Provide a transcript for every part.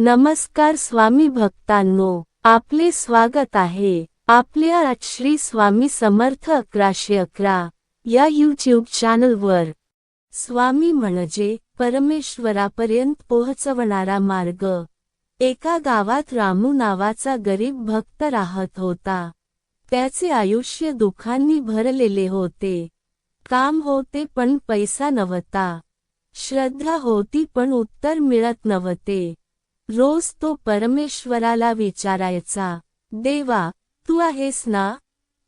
नमस्कार स्वामी भक्तांनो आपले स्वागत आहे. आपल्या आज श्री स्वामी समर्थ अकराशे अकरा या यूट्यूब चॅनलवर स्वामी म्हणजे परमेश्वरापर्यंत पोहोचवणारा मार्ग. एका गावात रामू नावाचा गरीब भक्त राहत होता. त्याचे आयुष्य दुःखांनी भरलेले होते. काम होते पण पैसा नव्हता. श्रद्धा होती पण उत्तर मिळत नव्हते. रोज तो परमेश्वराला विचारायचा देवा तू आहेस ना?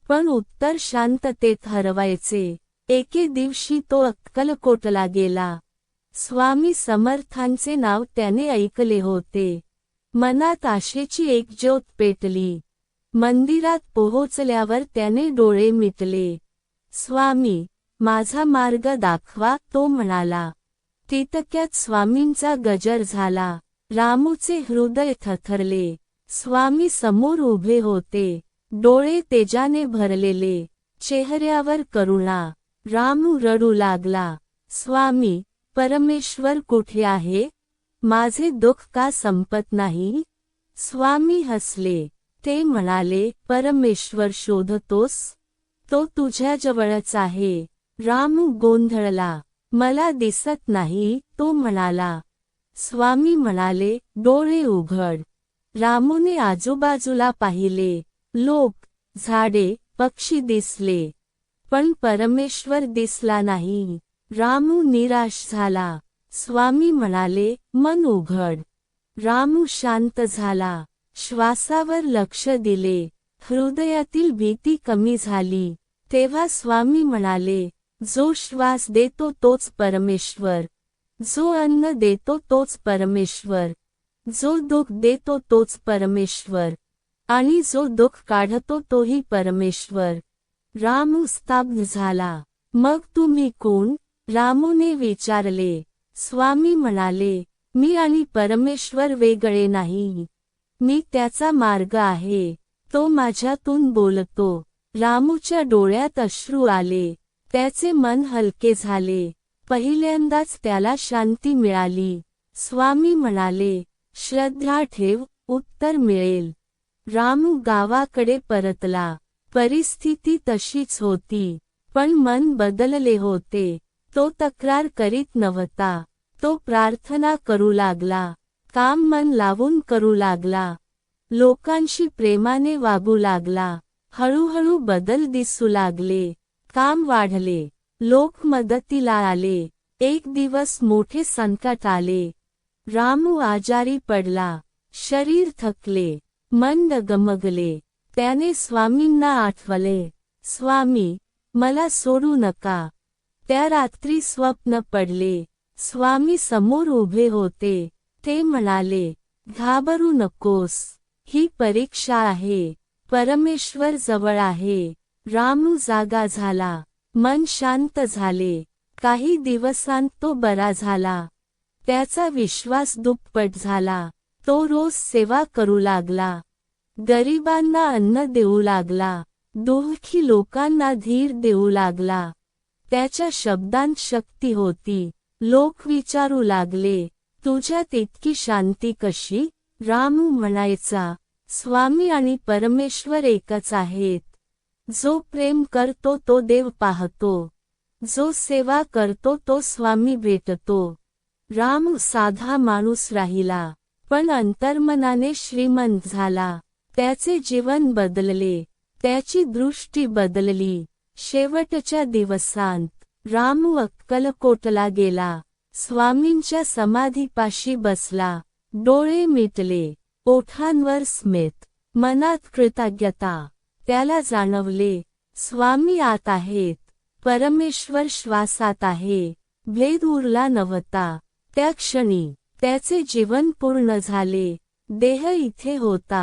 पण उत्तर शांततेत हरवायचे. एके दिवशी तो अक्कलकोटला गेला. स्वामी समर्थांचे नाव त्याने ऐकले होते. मनात आशेची एक ज्योत पेटली. मंदिरात पोहोचल्यावर त्याने डोळे मिटले. स्वामी माझा मार्ग दाखवा तो म्हणाला. तितक्यात स्वामींचा गजर झाला. रामूचे हृदय थथरले स्वामी समोर उभे होते. डोळे तेजाने भरलेले. चेहऱ्यावर करुणा. रामू रडू लागला. स्वामी परमेश्वर कुठे आहे? माझे दुःख का संपत नाही? स्वामी हसले. ते म्हणाले परमेश्वर शोधतोस? तो तुझ्याजवळच आहे. रामू गोंधळला. मला दिसत नाही तो म्हणाला. स्वामी म्हणाले डोळे उघड. रामूने आजूबाजूला पाहिले. लोक झाडे पक्षी दिसले. पण परमेश्वर दिसला नाही. रामू निराश झाला. स्वामी म्हणाले मन उघड. रामू शांत झाला. श्वासावर लक्ष दिले. हृदयातील भीती कमी झाली. तेव्हा स्वामी म्हणाले जो श्वास देतो तोच परमेश्वर. जो अन्न देतो तोच परमेश्वर. जो दुःख देतो तोच परमेश्वर. आणि जो दुःख काढतो तोही परमेश्वर. रामू स्तब्ध झाला. मग तुम्ही कोण? रामूने विचारले. स्वामी म्हणाले मी आणि परमेश्वर वेगळे नाही. मी त्याचा मार्ग आहे. तो माझ्यातून बोलतो. रामूच्या डोळ्यात अश्रू आले. त्याचे मन हलके झाले. पहिल्यांदाच त्याला शांती मिळाली. स्वामी म्हणाले श्रद्धा ठेव उत्तर मिळेल. रामू गावाकडे परतला. परिस्थिती तशीच होती पण मन बदलले होते. तो तक्रार करीत नव्हता. तो प्रार्थना करू लागला. काम मन लावून करू लागला. लोकांशी प्रेमाने वागू लागला. हळूहळू बदल दिसू लागले. काम वाढले. लोक मदतीला आले. एक दिवस मोठे संकट आले. रामू आजारी पडला. शरीर थकले. मन गमगले. त्याने स्वामींना आठवले स्वामी मला सोडू नका. त्या रात्री स्वप्न पडले. स्वामी समोर उभे होते. ते म्हणाले घाबरू नकोस. ही परीक्षा आहे. परमेश्वर जवळ आहे. रामू जागा झाला. मन शांत झाले. काही दिवसांत तो बरा झाला. त्याचा विश्वास दुप्पट झाला. तो रोज सेवा करू लागला. गरिबांना अन्न देऊ लागला. दुःखी लोकांना धीर देऊ लागला. त्याच्या शब्दांत शक्ती होती. लोक विचारू लागले तुझ्यात इतकी शांती कशी? राम म्हणायचा स्वामी आणि परमेश्वर एकच आहेत. जो प्रेम करतो तो देव पाहतो. जो सेवा करतो तो स्वामी भेटतो. राम साधा माणूस राहिला पण अंतर्मनाने श्रीमंत झाला. त्याचे जीवन बदलले त्याची दृष्टी बदलली. शेवटच्या दिवसांत राम अक्कलकोटला गेला. स्वामींच्या समाधीपाशी बसला. डोळे मिटले ओठांवर स्मित मनात कृतज्ञता. त्याला जाणवले स्वामी आत आहेत परमेश्वर श्वासात आहे भेद उरला नव्हता त्या क्षणी त्याचे जीवन पूर्ण झाले देह इथे होता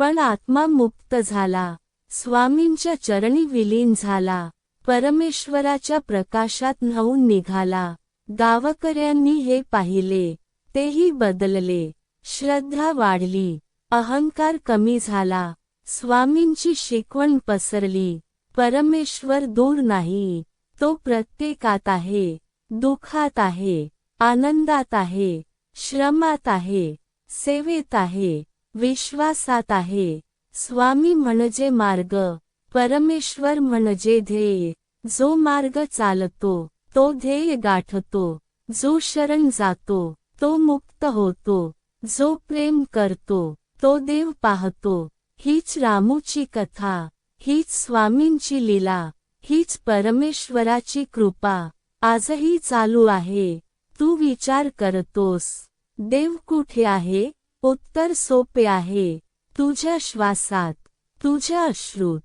पण आत्मा मुक्त झाला स्वामींच्या चरणी विलीन झाला परमेश्वराच्या प्रकाशात न्हावून निघाला गावकऱ्यांनी हे पाहिले तेही बदलले श्रद्धा वाढली अहंकार कमी झाला स्वामींची शिकवण पसरली. परमेश्वर दूर नाही. तो प्रत्येकात आहे. दुःखात आहे. आनंदात आहे. श्रमात आहे. सेवेत आहे. विश्वासात आहे. स्वामी म्हणजे मार्ग. परमेश्वर म्हणजे ध्येय. जो मार्ग चालतो तो ध्येय गाठतो. जो शरण जातो तो मुक्त होतो. जो प्रेम करतो तो देव पाहतो. हीच रामूची कथा हीच स्वामींची लीला हीच परमेश्वराची कृपा. आजही चालू आहे. तू विचार करतोस. देव कुठे आहे? उत्तर सोपे आहे. तुझ्या श्वासात तुझ्या अश्रूत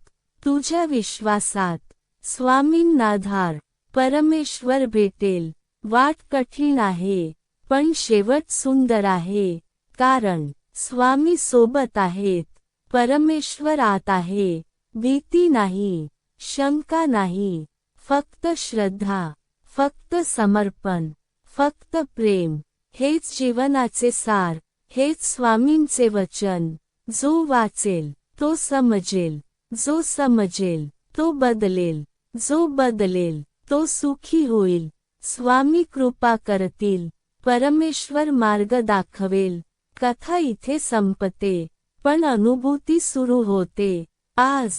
तुझ्या विश्वासात स्वामींना धार. परमेश्वर भेटेल. वाट कठीण आहे पण शेवट सुंदर आहे. कारण स्वामी सोबत आहेत. परमेश्वर आत आहे भीती नाही शंका नाही फक्त श्रद्धा फक्त समर्पण फक्त प्रेम हेच जीवनाचे सार हेच स्वामींचे वचन जो वाचेल तो समजेल जो समजेल तो बदलेल जो बदलेल तो सुखी होईल स्वामी कृपा करतील परमेश्वर मार्ग दाखवेल कथा इथे संपते. पण अनुभूती सुरू होते. आज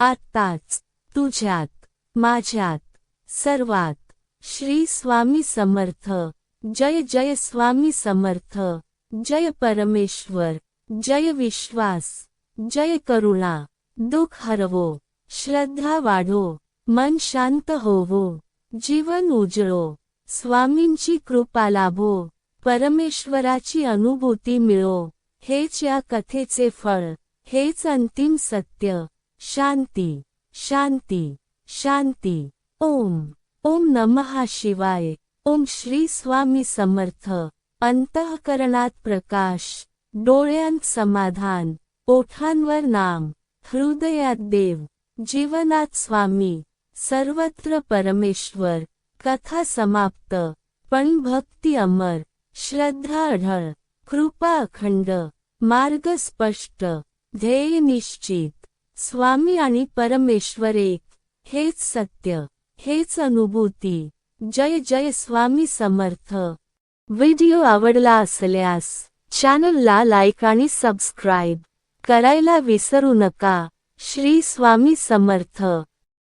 आत्ताच तुझ्यात माझ्यात सर्वात श्री स्वामी समर्थ. जय जय स्वामी समर्थ. जय परमेश्वर. जय विश्वास. जय करुणा. दुःख हरवो. श्रद्धा वाढो. मन शांत होवो. जीवन उजळो. स्वामींची कृपा लाभो. परमेश्वराची अनुभूती मिळो. हेच या कथेचे फळ. हेच अंतिम सत्य. शांती शांती शांती. ओम ओम नमः शिवाय. ओम श्री स्वामी समर्थ. अंतःकरणात प्रकाश. डोळ्यांत समाधान. ओठांवर नाम. हृदयात देव. जीवनात स्वामी. सर्वत्र परमेश्वर. कथा समाप्त. पण भक्ती अमर. श्रद्धा अढळ. कृपा अखंड मार्ग स्पष्ट ध्येय निश्चित. स्वामी आणि परमेश्वर एक हेच सत्य हेच अनुभूती. जय जय स्वामी समर्थ. व्हिडिओ आवडला असल्यास चॅनलला लाईक आणि सबस्क्राईब करायला विसरू नका. श्री स्वामी समर्थ.